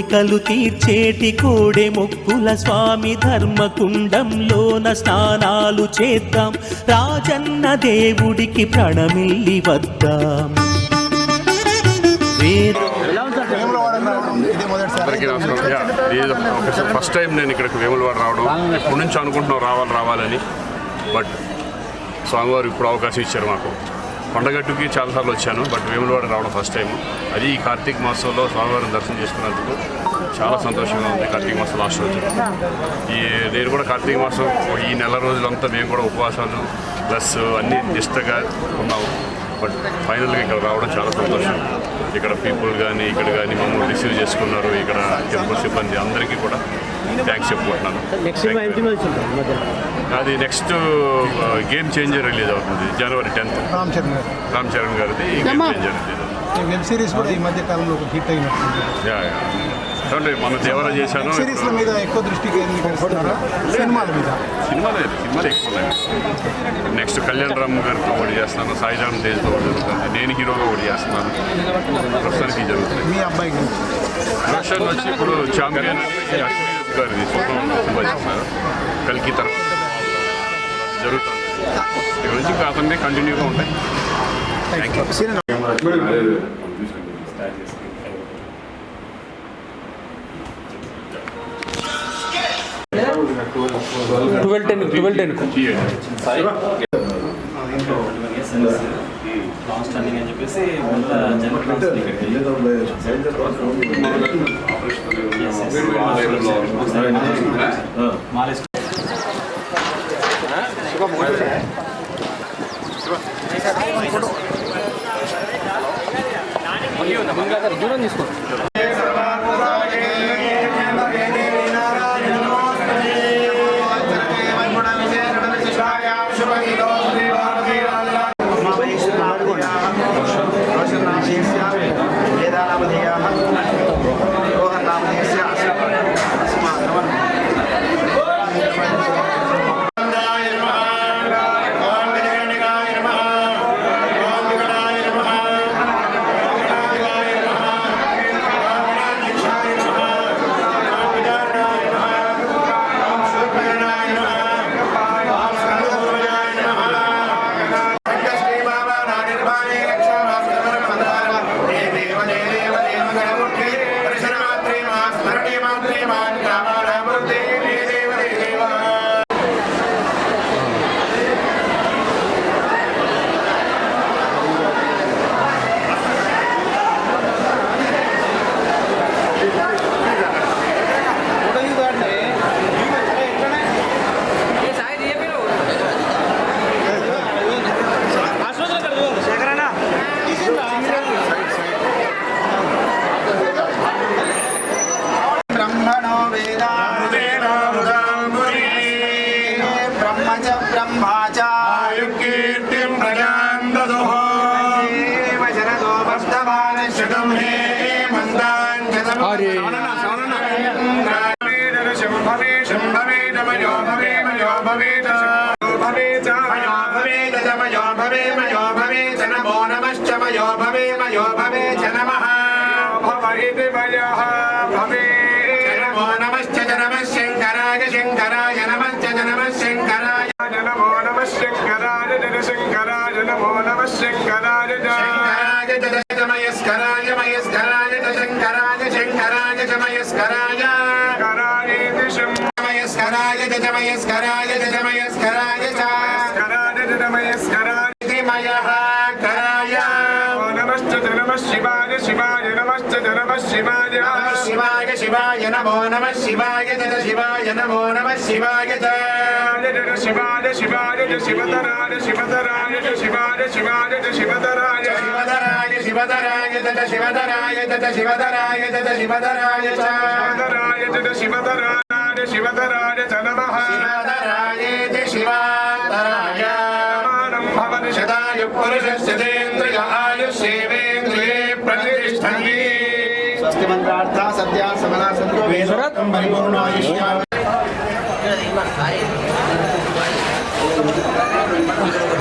కోరికలు తీర్చేటి కోడే మొక్కుల స్వామి ధర్మకుండంలోన స్నానాలు చేద్దాం. రాజన్న దేవుడికి ప్రణమిల్లి వద్దాం. ఫస్ట్ టైం నేను ఇక్కడికి వేములవాడ రావడం. ఇప్పటి నుంచి అనుకుంటున్నాం రావాలి రావాలని? బట్ స్వామివారు ఇప్పుడు అవకాశం ఇచ్చారు మాకు. కొండగట్టుకి చాలాసార్లు వచ్చాను బట్ వేములవాడ రావడం ఫస్ట్ టైం అది ఈ కార్తీక మాసంలో స్వామివారిని దర్శనం చేసుకున్నందుకు చాలా సంతోషంగా ఉంది కార్తీక మాసం లాస్ట్ రోజు. ఈ నేను కూడా కార్తీక మాసం ఈ నెల రోజులంతా మేము కూడా ఉపవాసాలు ప్లస్ అన్ని నిష్టగా ఉన్నాము. బట్ ఫైనల్గా ఇక్కడ రావడం చాలా సంతోషం. ఇక్కడ పీపుల్ కానీ ఇక్కడ కానీ మమ్మల్ని రిసీవ్ చేసుకున్నారు. ఇక్కడ టెంపుల్ సిబ్బంది అందరికీ కూడా థ్యాంక్స్ చెప్పుకుంటున్నాను. అది నెక్స్ట్ గేమ్ చేంజర్ రిలీజ్ అవుతుంది. జనవరి టెన్త్ రామ్ చరణ్ గారు. రామ్ చరణ్ గారిది గేమ్ చేంజర్ రిలీజ్ అవుతుంది ఈ వెబ్ సిరీస్ కూడా ఈ మధ్య కాలంలో హిట్ అయినట్టుంది చూడండి మన దేవర చేశాను. సిరీస్ల మీద ఎక్కువ దృష్టి సినిమాల మీద? సినిమా లేదు సినిమాలు ఎక్కువ నెక్స్ట్ కళ్యాణ్ రామ్ గారితో ఒకటి చేస్తాను సాయిరామ్ తేజ్తో ఒకటి జరుగుతుంది. నేను హీరోగా ఒకటి చేస్తున్నాను. ప్రస్తుతానికి జరుగుతుంది. మీ అబ్బాయి ప్రొఫెషన్ వచ్చి ఇప్పుడు ఛాంపియన్ అశ్విని గారిది చేస్తున్నారు. కలికి తర్వాత జరుగుతుంది. ఇక్కడ నుంచి అతన్ని కంటిన్యూగా ఉంటాయి. Thank you twelve ten twelve ten last running అని చెప్పేసి దూరం తీసుకో ప్రజాం దదుః దేవ శరదో వర్ధమాన శతం హే మందాన్ అరే. శంభవే శంకరాయ జన శంకరాయ నమో నమః శంకరాయ శంకరాయ జన మయస్కరాయ శంకరాయ శంకరాయ చ మయస్కరాయ కరాయేతి శంకరాయ చ మయస్కరాయ చ మయస్కరాయ చ కరాయ నమశ్చ నమః శివాయ శివాయ నమశ్చ నమః శివాయ. శివాయ శివాయ నమో నమః శివాయ జన శివాయ నమో నమః శివాయ జన శివాయ శివాయ శివతరాయ జ శివాయ శివాయ శివతరాయ. శివతరాయ జ శివతరాయ జ శివతరాయ జ శివతరాయ చ. శివతరాయ జ శివతరాయ శివతరాయ చ నమః. శివతరాయ జ శివతరాయ. భవన్ శతాయు పురుషస్యేంద్రియ ఆయుష్యేంద్రియే ప్రతిష్టంతి. స్వస్తి మంత్రార్థ సత్య సమన సంతో వేదం పరిపూర్ణాయుష్యా ఇక్కడ Thank you.